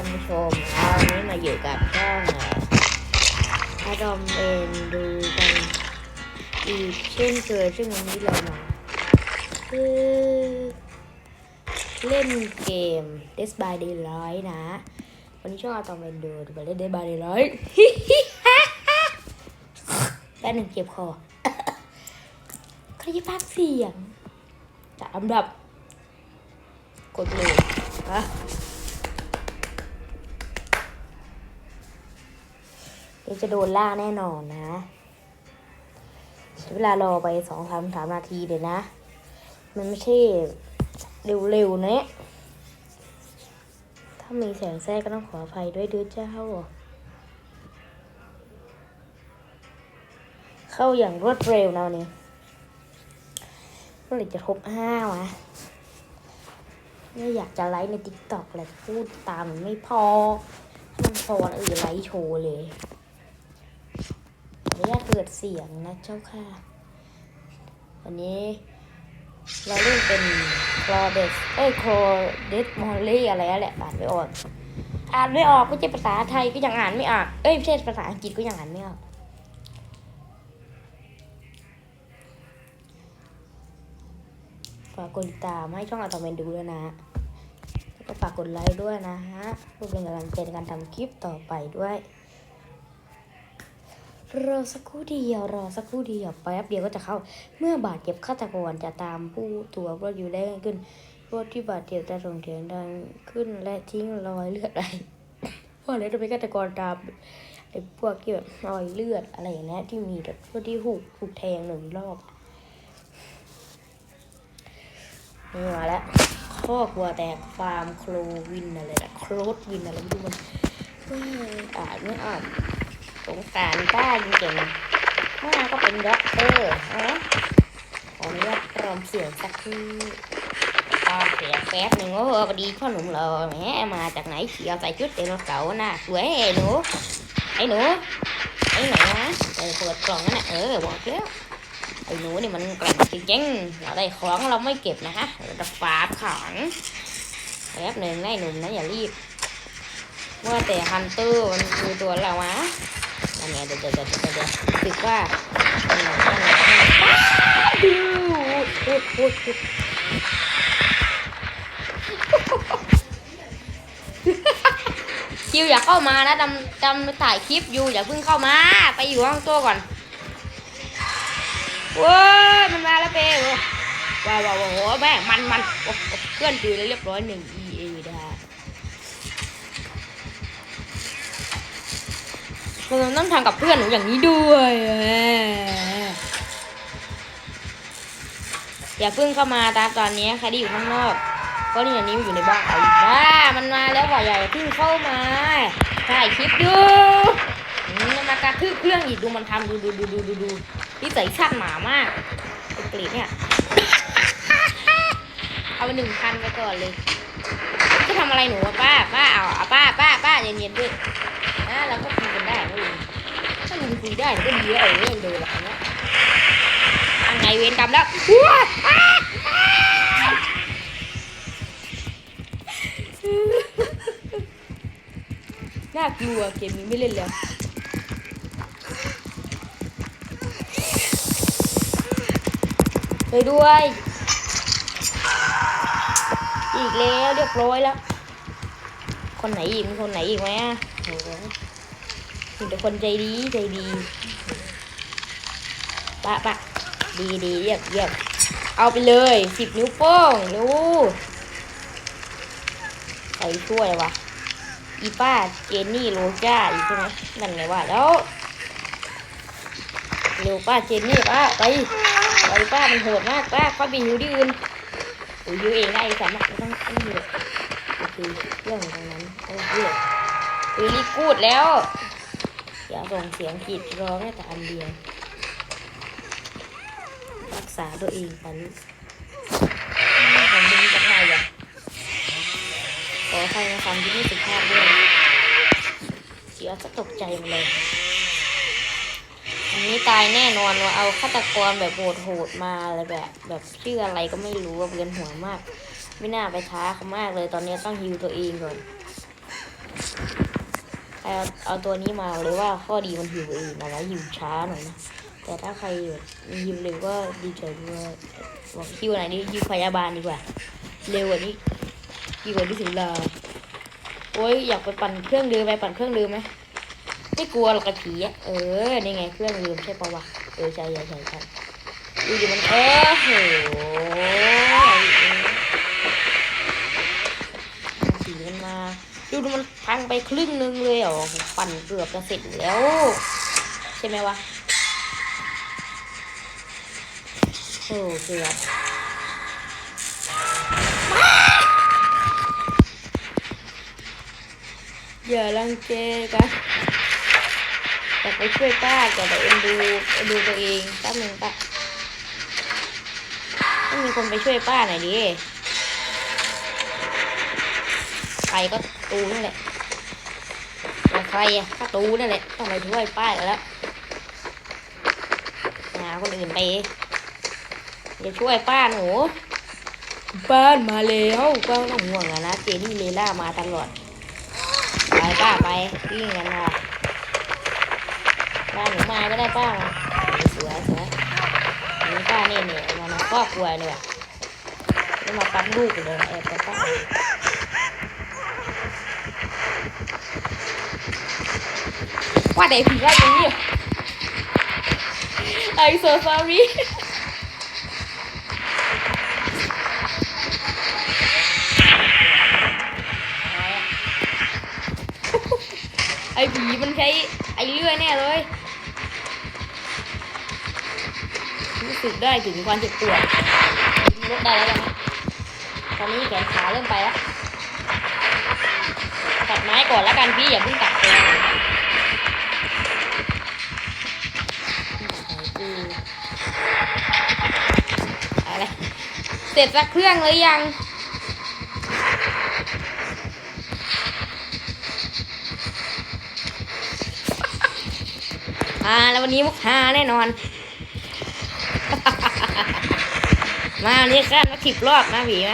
ท่านผู้ชมวันนี้มาอยู่กับช่องอาดอมเอนดูกันอีกเช่นเคยซึ่งวันนี้เรามาคือเล่นเกม Death by Daylight นะ วันนี้ช่องอาดอมเอนดูดูไปเล่น Death by Daylight แป๊บหนึ่งเจ็บคอใครจะพักเสียงจัดอันดับกดเลยอะ เดี๋ยวจะโดนล่าแน่นอนนะใช้เวลารอไปสองสามสามนาทีเดี๋ยวนะ มันไม่ใช่เร็วๆนะ ถ้ามีแสงแทรกก็ต้องขออภัยด้วยด้วยเจ้า เข้าอย่างรวดเร็วนะวันนี้เมื่อไหร่จะครบห้าวะไม่อยากจะไลฟ์ในติ๊กต็อกแหละพูดตามไม่พอมันพอเออไลฟ์โชว์เลย ไม่อยากเกิดเสียงนะเจ้าค่ะ วันนี้เราเล่นเป็นคลอเดสเอ้ยคลอเดสมอลลี่อะไรนั่นแหละอ่านไม่ออก อ่านไม่ออกไม่ใช่ภาษาไทยก็ยังอ่านไม่ออก เอ้ยไม่ใช่ภาษาอังกฤษก็ยังอ่านไม่ออก ฝากกดติดตามให้ช่องอาตอมเมนดูด้วยนะแล้วก็ฝากกดไลค์ด้วยนะฮะเพื่อเป็นกำลังใจในการทำคลิปต่อไปด้วย รอสักครู่เดียวรอสักครู่เดียวแป๊บเดียวก็จะเข้า เมื่อบาดเจ็บฆาตกรจะตามผู้ตัวรถอยู่ได้ขึ้นรถที่บาดเจ็บจะส่งเสียงดังขึ้นและทิ้งรอยเลือดอะไรเพราะอะไรทำไมฆาตกรตามไอ้พวกที่แบบรอยเลือดอะไรอย่างเงี้ยที่มีแบบพวกที่หูกถูกแทงหนึ่งรอบนี่มาแล้วข้อกลัวแตกฟาร์มโครวินอะไรนะโครดวินอะไรไม่รู้มันอ่านไม่อ่าน สงสารป้าจริงๆป้าก็เป็นด็อกเตอร์นะขออนุญาตปลอมเสียงสักทีปลอเสียแป๊บหนึ่งโอ้โหพอดีพ่อหนุ่มเราแหมมาจากไหนเชียใส่ชุดเต็มเก่าน่ะสวยไอ้หนูไอ้หนูไอ้ไหนนะเออเปิดกล่องนั่นนะเออบอกแล้วไอ้หนูนี่มันกร่งจริงๆเราได้ของเราไม่เก็บนะคะเราจะฝาดของแป๊บหนึ่งไอ้หนุ่มนะอย่ารีบเมื่อแต่ฮันเตอร์มันคือตัวเราวะ อันนี้เดี๋ยวเดี๋ยวเดี๋ยวเดี๋ยวเดี๋ยวรู้สึกว่าดูพูดพูดพูดคิวอย่าเข้ามานะจำจำถ่ายคลิปอยู่อย่าเพิ่งเข้ามา ไปอยู่ห้องตัวก่อนว้ยมันมาแล้วเป้ว้าวว้าวโอ้แม่มันมันโอ้โหเพื่อนคุยแล้วเรียบร้อยหนึ่ง มันต้องทำกับเพื่อนหนูอย่างนี้ด้วยอย่าเพิ่งเข้ามาตามตอนนี้ใครที่อยู่ข้างนอกเพราะนี่อันนี้อยู่ในบ้านเอาอีกบ้ามันมาแล้วว่ะอย่าเพิ่งเข้ามาถ่ายคลิปอยู่อืมมันมากระทืบเครื่องอีกดูมันทำดูดูดูดูดูดูนิสัยชาติหมามากไอ้กรีดเนี่ยเอาหนึ่งพันไปก่อนเลยจะทำอะไรหนูป้าป้าเอาเอาป้าป้าป้าเย็นๆด้วยนะเราก็คุยกันได้นะลุง ถ้าลุงคุยได้ก็ดีแล้วเออเรื่องเดินแบบนี้อันไงเวรกรรมแล้วว้าอ้าอ้าน่ากลัวเกมนี้ไม่เล่นแล้วไปด้วย อีกแล้วเรียบร้อยแล้ว คนไหนอีกมีคนไหนอีกไหมอะ มีแต่คนใจดีใจดีปะปะดีดีเยี่ยมเยี่ยมเอาไปเลยสิบนิ้วโป้งดูใครช่วยวะอีป้าเจนนี่โรจ้าอีกใช่ไหมนั่นไงว่าแล้วเร็วป้าเจนนี่ป้าไปไอ้ป้ามันโหดมากป้าป้าไปหิวที่อื่นอ้ยหิวเองได้สามารถไม่ต้องไม่หิวโอเคเรื่องตรงนั้นโอ้ยเออรีกูดแล้ว ส่งเสียงกรีดร้องแม้แต่อันเดียว รักษาตัวเองปลูกผมดึงจากไหนอะขอใครมาฟังที่นี่สุภาพด้วยเสียจะตกใจหมาเลยอันนี้ตายแน่นอนว่าเอาฆาตกรแบบโหดๆมาอะไรแบบ แบบชื่ออะไรก็ไม่รู้ว่าเวียนหัวมาก ไม่น่าไปท้าเขามากเลยตอนนี้ต้องฮิวตัวเองก่อน เอาเอาตัวนี้มาเลยว่าข้อดีมันหิวเองนะแล้วหิวช้าหน่อยนะแต่ถ้าใครหิวเร็วก็ดีใจด้วยบอกหิวไหนนี่หิวพยาบาลดีกว่า เร็วกว่านี้ดีกว่าที่ถึงลาโอ้ยอยากไปปั่นเครื่องดื่มไปปั่นเครื่องดื่มไหมไม่กลัวหรอกกระผีอะเออนี่ไงเครื่องดื่มใช่ปะวะเออใช่ใช่ใช่ใช่ดูดิมันเออโห ดูดูมันพังไปครึ่งนึงเลยเหรอปั่นเกือบจะเสร็จแล้ว ใช่ไหมวะโอ้เกือบอย่ารังแกกันอยากไปช่วยป้าแต่เอ็นดูเอ็นดูตัวเองแป๊บนึงป้าต้องมีคนไปช่วยป้าหน่อยดิใครก็ ตูนั่นแหละแต่ใครอะถ้าตูนั่นแหละต้องไปช่วยป้าแล้วหาคนอื่นไปจะช่วยป้าหนูป้านมาแล้วป้าไม่ต้องห่วงอะนะเจนี่เลล่ามาตลอดไปป้าไปวิ่งกันมาป้าหนูมาก็ได้ป้ามาสวยสวยนี่ป้าเนี่ยเนี่ยมามาครอบครัวเนี่ยไม่มาปั๊มลูกเลยแอบไปป้า ว่าแต่ผีไล่ยังนี่ย I'm so sorry ไอ้ผีมันใช้ไอ้เลื่อยแน่เลย รู้สึกได้ถึงความเจ็บปวดลดได้แล้วนะตอนนี้แขนขาเริ่มไปแล้วตัดไม้ก่อนแล้วกันพี่อย่าเพิ่งตัดเลย ร็จสักเครื่องเลยยัง อ่าแล้ววันนี้มุกฮาแน่นอน มาวันนี้ขั้นมาสิบรอบนะผีไหม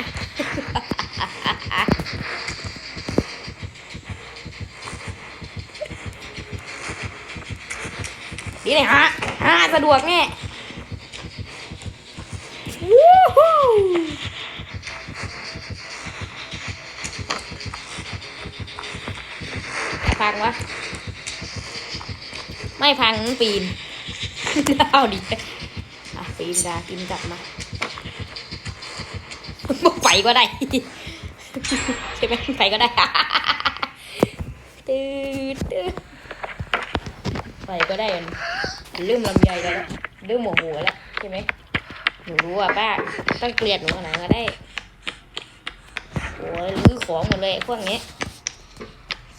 ดีเลยฮะฮะสะดวกแน่ พังวะ ไม่พังปีน เอาดิอะปีนดากินกลับมาไปก็ได้ ใช่ไหมไปก็ได้ตืดตืดไปก็ได้เริ่มลำไยแล้วเริ่มโมโหแล้วใช่ไหม หนูรู้ว่าป้าต้องเกลียดหนูขนาดก็ได้โอ้ยรื้อของหมดเลยไอ้พวกนี้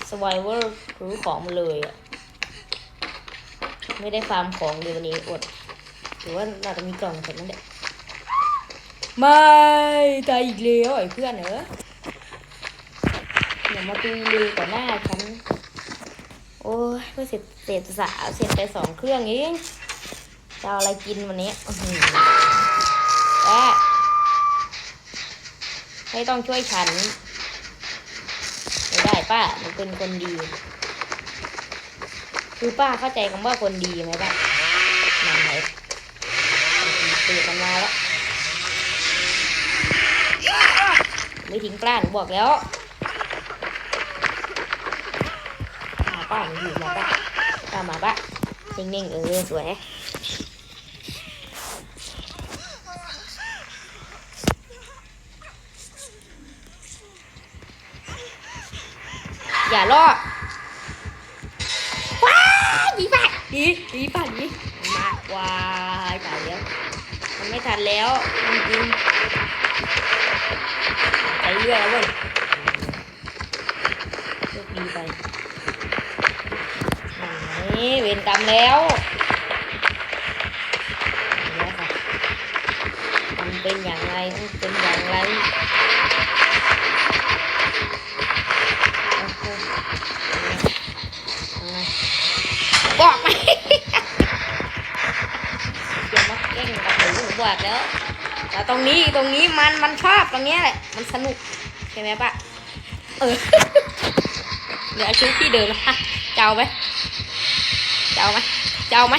สวายเวอร์รื้อของหมดเลยอะไม่ได้ฟาร์มของเลยวันนี้อดหรือว่าน่าจะมีกล่องแบบนั้นแหละไม่ตายอีกแล้วไอ้เพื่อนเหรออย่ามาตีเลยต่อหน้าฉันโอ้ยเพื่อเสร็จเสร็จสาวเสร็จไปสองเครื่องเองจะเอาอะไรกินวันนี้ อื้อหือแอะไม่ต้องช่วยฉัน ไม่ได้ป้าหนูเป็นคนดี คือป้าเข้าใจคำว่าคนดีไหมป้ามาไหนตื่นมันมาแล้วไม่ทิ้งกล้าหนูบอกแล้วป้าหนูอยู่มาป้าป้ามาป้านิ่งๆเออสวย อย่าลอกว้ายหนีป่ะหนีหนีป่ะหนีมาว้ายตายแล้วมันไม่ทันแล้วจริงๆไปเรื่อยแล้วเว้ยโชคดีไปนี่เวรกรรมแล้วมันเป็นอย่างไรมันเป็นอย่างไร บหนูหนูบอกแล้วแต่ตรงนี้ตรงนี้มันมันชอบตรงเนี้ยแหละ มันสนุกใช่ไหมปะเออเดี๋ยวเอาชุดที่เดิมฮะจะเอาไหมเจะเอาไหมเจะเอาไหม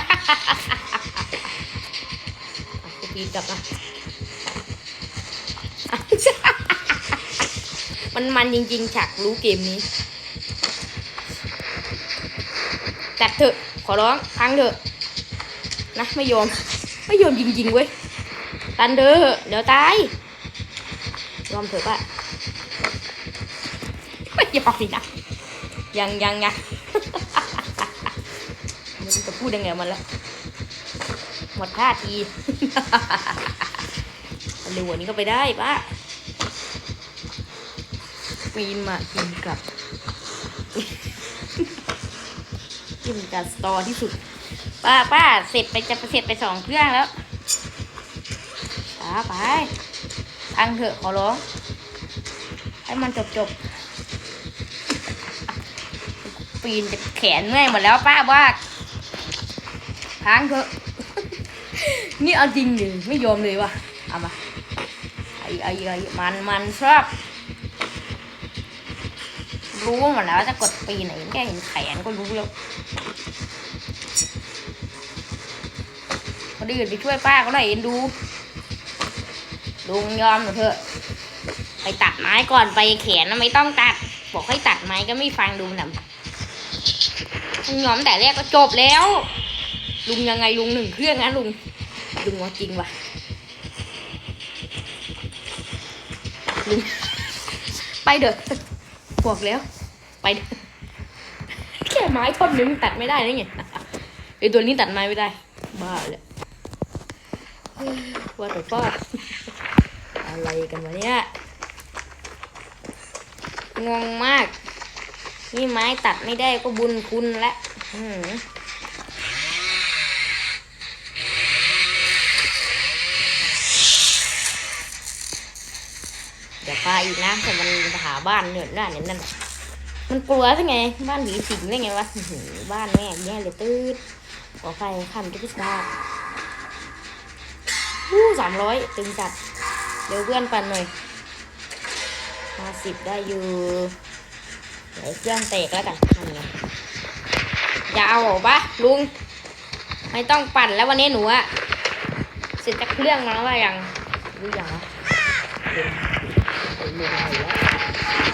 ปีนกลับมาอะมันมันจริงๆฉากรู้เกมนี้จัดเถอะขอร้องพังเถอะนะไม่ยอม ไม่ยอมจริงๆเว้ย ตันเด้อเดี๋ยวตายยอมเถอะป่ะไม่ยอมนะยังยังยังมันจะพูดยังไงมันล้วหมดท่าทีเร็วกว่านี้ก็ไปได้ป้าปีนมาปีนกลับกินกับสตอที่สุด ป้าป้าเสร็จไปจะเสร็จไปสองเครื่องแล้ว ไปพังเถอะขอร้อง ให้มันจบจบๆปีนจะแขนเมื่อยหมดแล้วป้าว่าพังเถอะ นี่เอาจริงเลยไม่ยอมเลยว่ะ เอามาไอ้ไอ้ไอ้มันมันชอบรู้หมดแล้วจะกดปีนไหนแค่เห็นแขนก็รู้แล้วคนอื่นไปช่วยป้าก็หน่อยเอ็นดู ลุงยอมเถอะ ไปตัดไม้ก่อนไปแขนนะไม่ต้องตัด บอกให้ตัดไม้ก็ไม่ฟังดูนะลุงยอมแต่แรกก็จบแล้ว ลุงยังไงลุงหนึ่งเครื่องนะลุง ลุงว่าจริงว่ะลุงไปเด้อบอกแล้ว ไปแค่ไม้ท่อนนึงตัดไม่ได้นะไงไอตัวนี้ตัดไม้ไม่ได้ บ้าเลยว่าแต่ป้า อะไรกันวะเนี่ย งงมาก นี่ไม้ตัดไม่ได้ก็บุญคุณละเดี๋ยวพาอีกนะแต่มันหาบ้านเนินหน้าเนี่ยนั่นมันกลัวซะไง บ้านผีสิงได้ไงวะบ้านแม่แย่เลยตืดขอไฟข้ามจุดสตาร์วู้สามร้อยตึงจัด เดี๋ยวเพื่อนปั่นหน่อยห้าสิบได้อยู่เดี๋ยวเครื่องเตกแล้วกันนั่นไงจะเอาเหรอปะลุง ไม่ต้องปั่นแล้ววันนี้หนูอะเสร็จจากเครื่องมาแล้วว่ายังรู้ยังวะเป็นเป็นอะไรแล้ว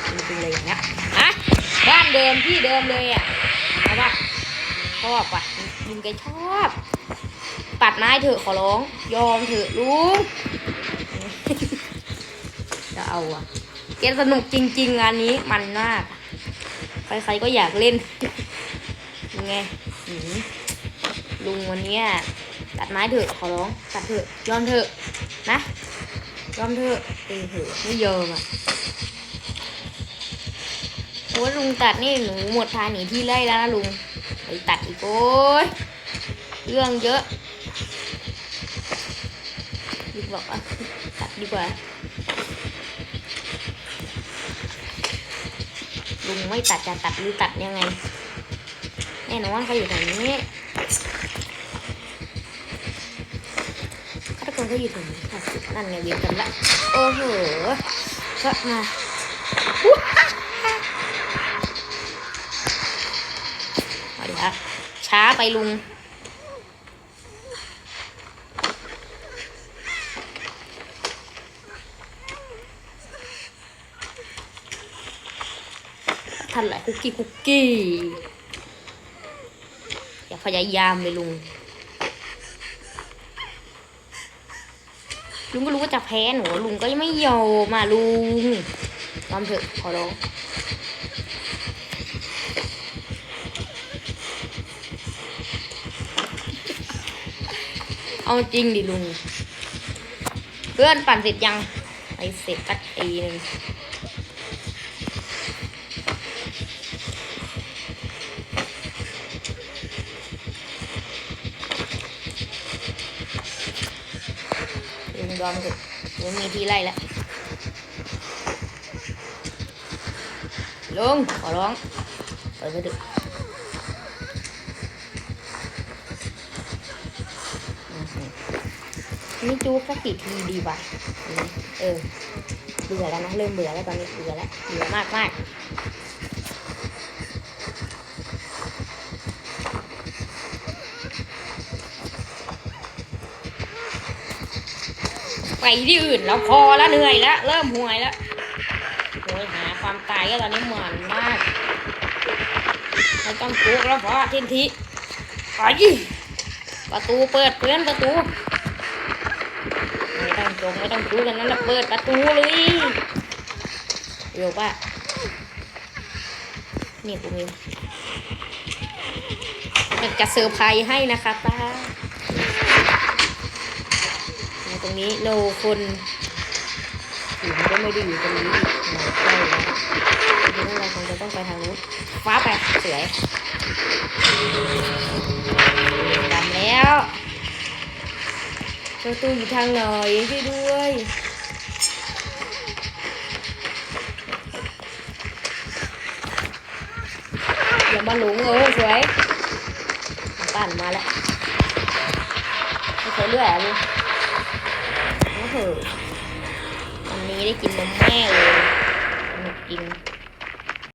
เป็นเป็นอะไรอย่างเงี้ยอะบ้านเดิมที่เดิมเลยอะเอาปะชอบปะลุงแกชอบ ปัดไม้เถอะขอร้อง ยอมเถอะลุง เอาอะแกสนุกจริง ๆ งานนี้มันมาก ใครๆก็อยากเล่นยังไงลุงวันนี้ตัดไม้เถอะขอร้องตัดเถอะยอมเถอะนะยอมเถอะเออเถอะไม่ยอมอะโอ้ยลุงตัดนี่หนูหมดทางหนีที่ไล่แล้วนะลุงไปตัดอีกโอ้ยเรื่องเยอะลุงบอกว่าตัดดีกว่า ลุงไม่ตัดจะตัดหรือตัดยังไง แน่นอนเขาอยู่แถวนี้ฆาตกรเขาอยู่แถวนี้ค่ะนั่นไงเวียนกันละ โอ้โหชะมาเอาดีครับ ช้าไปลุง นแหละคุกกี้คุกกี้อย่าพยายามเลยลุง ลุงก็รู้ว่าจะแพ้หนูลุงก็ยังไม่ยอมมาลุงยอมเถอะขอร้องเอาจริงดิลุง เพื่อนปั่นเสร็จยังไปเสร็จสักทีนึง ยอมเถอะลุงมีที่ไล่แล้วลงขอร้องเปิดไปเถอะอื้อหือนี่จูบสักกี่ทีดีวะเออเบื่อแล้วนะเริ่มเบื่อแล้วตอนนี้เบื่อแล้วเบื่อมากมาก ไปที่อื่นแล้วพอแล้วเหนื่อยแล้วเริ่มห่วยแล้วโอยหาความตายก็ตอนนี้เหมันมากไม่ต้องกลัวแล้วเพราะทินทีไปประตูเปิดเพื่อนประตูไม่ต้องจงไม่ต้องดูกันนั้นนะเปิดประตูเลยเดี๋ยวป่ะนี่กูมีมันจะเซอร์ไพรส์ให้นะคะป้ามาต รงนี้โนคนอยู่ก็ไม่ได้อยู่ตรงนี้หนใกล้แล้วทีนี้เราคงจะต้องไปทางนู้นฟ้าไปสวยดำแล้วประตูอยู่ทางไหนช่วยด้วยอย่ามาหลงเออสวยปั่นมาแล้วไม่ใช่เรื่อยอะลู กโอ้โหวันนี้ได้กินนมแม่เลยหนุกกิน